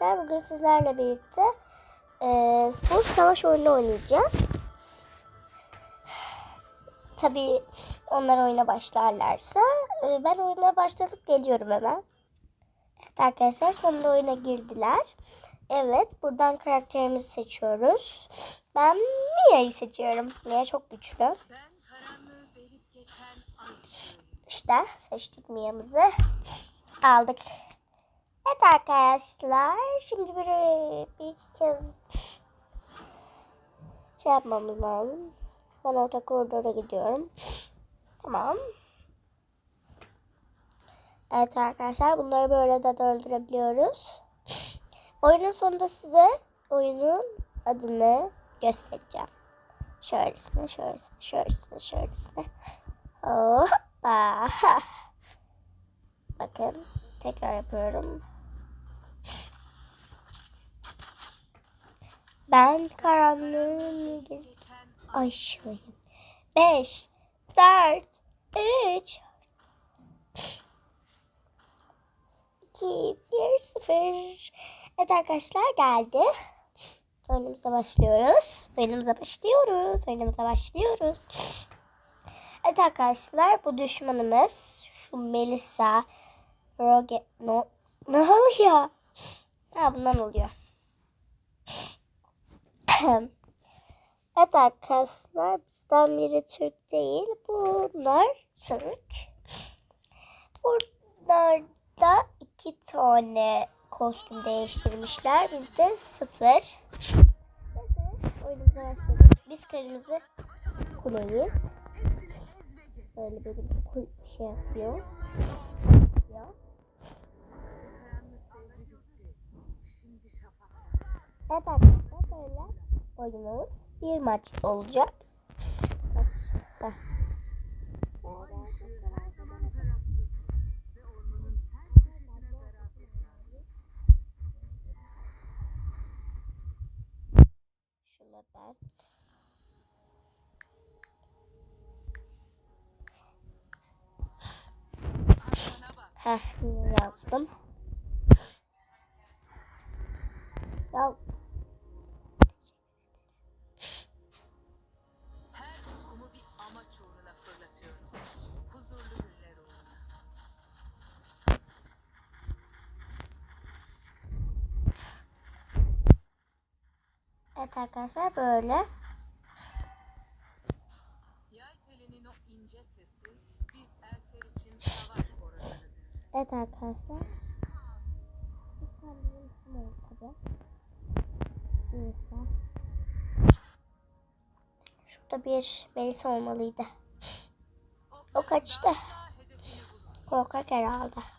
Bugün sizlerle birlikte eee spor savaş oyunu oynayacağız. Tabii onlar oyuna başlarlarsa eee, ben oyuna başladıp geliyorum hemen. Evet arkadaşlar sonunda oyuna girdiler. Evet buradan karakterimizi seçiyoruz. Ben Mia'yı seçiyorum. Mia çok güçlü. İşte seçtik Mia'mızı. Aldık. Evet arkadaşlar. Şimdi bir, bir kez şey yapmamız lazım. Ben orta koridora gidiyorum. Tamam. Evet arkadaşlar bunları böyle de döndürebiliyoruz. Oyunun sonunda size oyunun adını göstereceğim. Şöylesine, şöylesine, şöylesine, şöylesine. Hoppa. Bakın tekrar yapıyorum. Ben karanlığın aşığıyım. 5, 4, 3, 2, 1, 0. Evet arkadaşlar geldi. Oyunumuza başlıyoruz. Oyunumuza başlıyoruz. Oyunumuza başlıyoruz. Evet arkadaşlar bu düşmanımız şu Melissa Roge no ne oluyor? Ha bundan oluyor. evet arkadaşlar bizden biri Türk değil. Bunlar Türk. Bunlar da iki tane kostüm değiştirmişler. Bizde sıfır. Biz kırmızı kuleyiz. Böyle benim şey yapıyor. Evet arkadaşlar böyle oyunumuz bir maç olacak. Bak, ışığı her evet arkadaşlar böyle. Evet arkadaşlar. Şurada bir Melisa olmalıydı. O kaçtı. Korkak herhalde.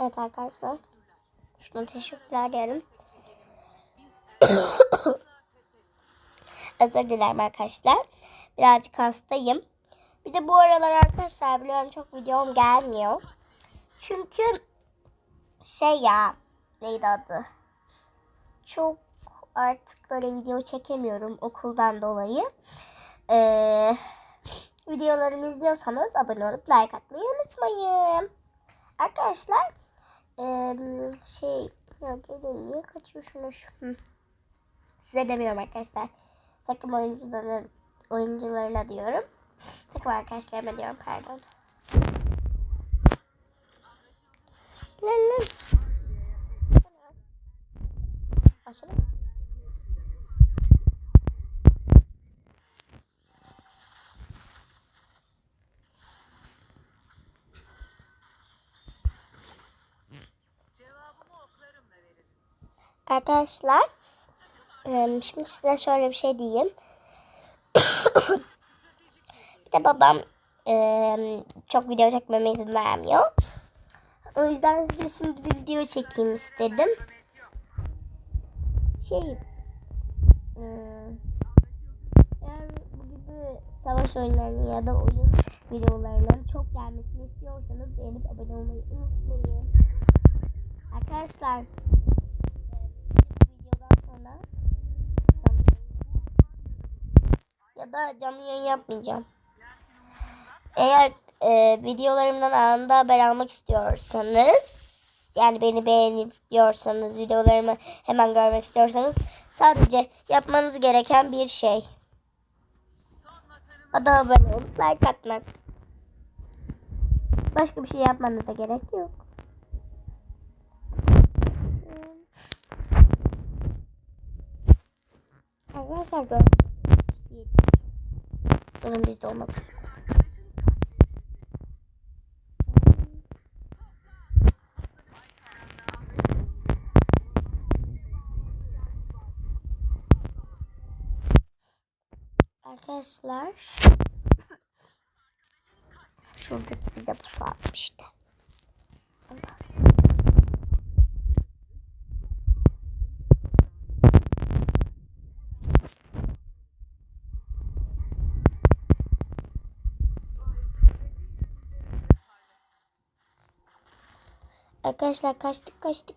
Evet arkadaşlar. Şuna teşekkürler diyelim. Özür dilerim arkadaşlar. Birazcık hastayım. Bir de bu aralar arkadaşlar biliyorum çok videom gelmiyor. Çünkü şey ya neydi adı? Çok artık böyle video çekemiyorum okuldan dolayı. Ee, videolarımı izliyorsanız abone olup like atmayı unutmayın. Arkadaşlar şey ya gelin niye kaçıyorsunuz? Hı. Size demiyorum arkadaşlar. Takım oyuncularına, oyuncularına diyorum. Takım arkadaşlarıma diyorum pardon. Arkadaşlar şimdi size şöyle bir şey diyeyim. bir de babam çok video çekmeme izin vermiyor. O yüzden size şimdi bir video çekeyim istedim. Şey hmm, savaş oyunlarının ya da oyun videolarının çok gelmesini istiyorsanız beğenip abone olmayı unutmayın. Arkadaşlar bu sonra ya da canlı yayın yapmayacağım. Eğer e, videolarımdan anında haber almak istiyorsanız yani beni beğeniyorsanız videolarımı hemen görmek istiyorsanız sadece yapmanız gereken bir şey. O da abone olup like atmak. Başka bir şey yapmanıza gerek yok. Arkadaşlar gördüğünüz Durun bizde olmadı. Arkadaşlar Şuradaki bize bu atmıştı. Arkadaşlar kaçtık kaçtık.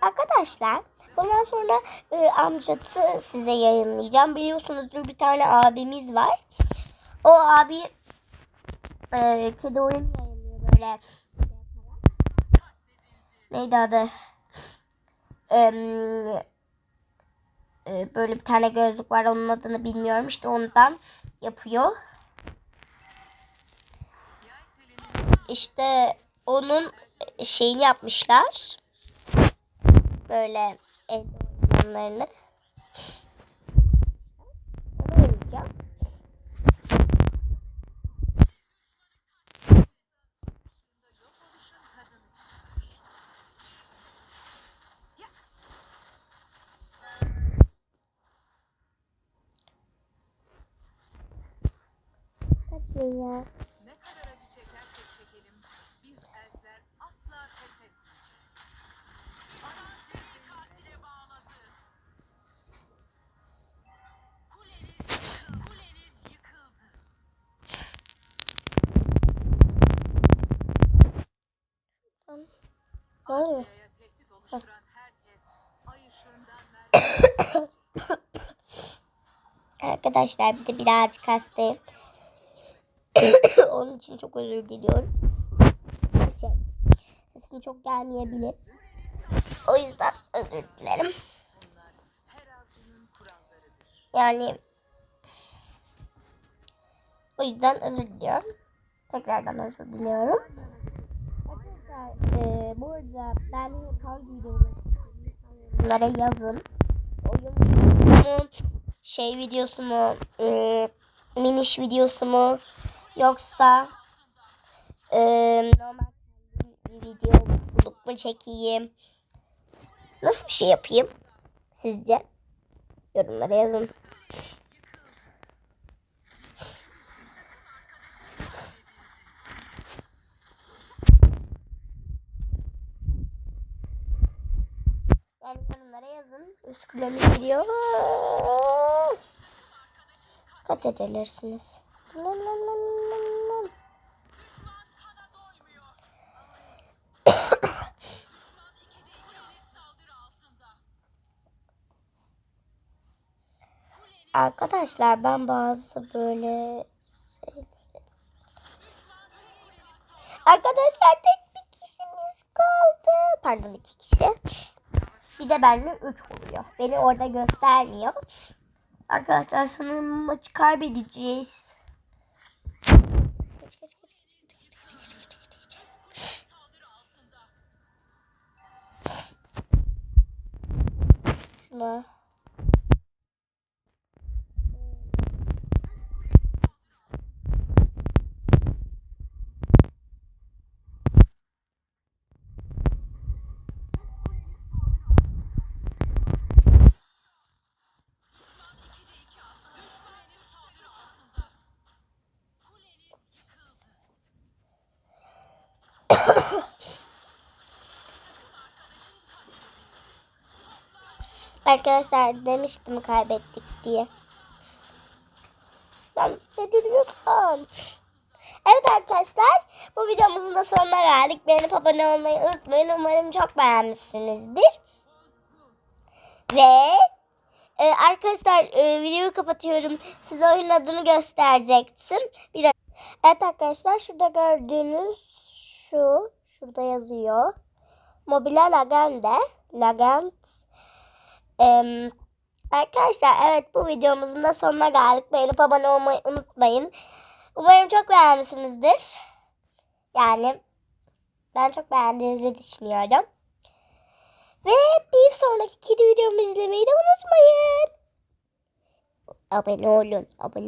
Arkadaşlar bundan sonra e, amcatı size yayınlayacağım. Biliyorsunuzdur bir tane abimiz var. O abi e, kedi oyunu yayınlıyor böyle. Neydi adı? Em, e, böyle bir tane gözlük var onun adını bilmiyorum işte ondan yapıyor. İşte onun şeyini yapmışlar. Böyle oynayanlarını. Onu oynayacağım. Kaçmayın Arkadaşlar bir de birazcık hastayım. Onun için çok özür diliyorum. Şey, sesim çok gelmeyebilir. O yüzden özür dilerim. Yani o yüzden özür diliyorum. Tekrardan özür diliyorum. Arkadaşlar e, bu arada ben hangi videoları bunlara yazın. Oyun şey videosu mu, e, miniş videosu mu yoksa e, normal bir video bulup mu çekeyim? Nasıl bir şey yapayım sizce? Yorumlara yazın. Yani yorumlara Üsküdar'ı gidiyor. Kat edilirsiniz. Arkadaşlar ben bazı böyle. Arkadaşlar tek bir kişimiz kaldı. Pardon iki kişi. Bir de bende 3 oluyor. Beni orada göstermiyor. Arkadaşlar sanırım maçı kaybedeceğiz. Geç. Şuna. Arkadaşlar demiştim kaybettik diye. lütfen. Hadi lütfen. Evet arkadaşlar bu videomuzun da sonuna geldik. Beğenip abone olmayı unutmayın. Umarım çok beğenmişsinizdir. Ve e, arkadaşlar e, videoyu kapatıyorum. Size oyun adını gösterecektim. Bir de Evet arkadaşlar şurada gördüğünüz şu şurada yazıyor. Mobile Lagende. Lagent. Arkadaşlar evet bu videomuzun da sonuna geldik. Beğenip abone olmayı unutmayın. Umarım çok beğenmişsinizdir. Yani ben çok beğendiğinizi düşünüyorum. Ve bir sonraki kedi videomu izlemeyi de unutmayın. Abone olun. Abone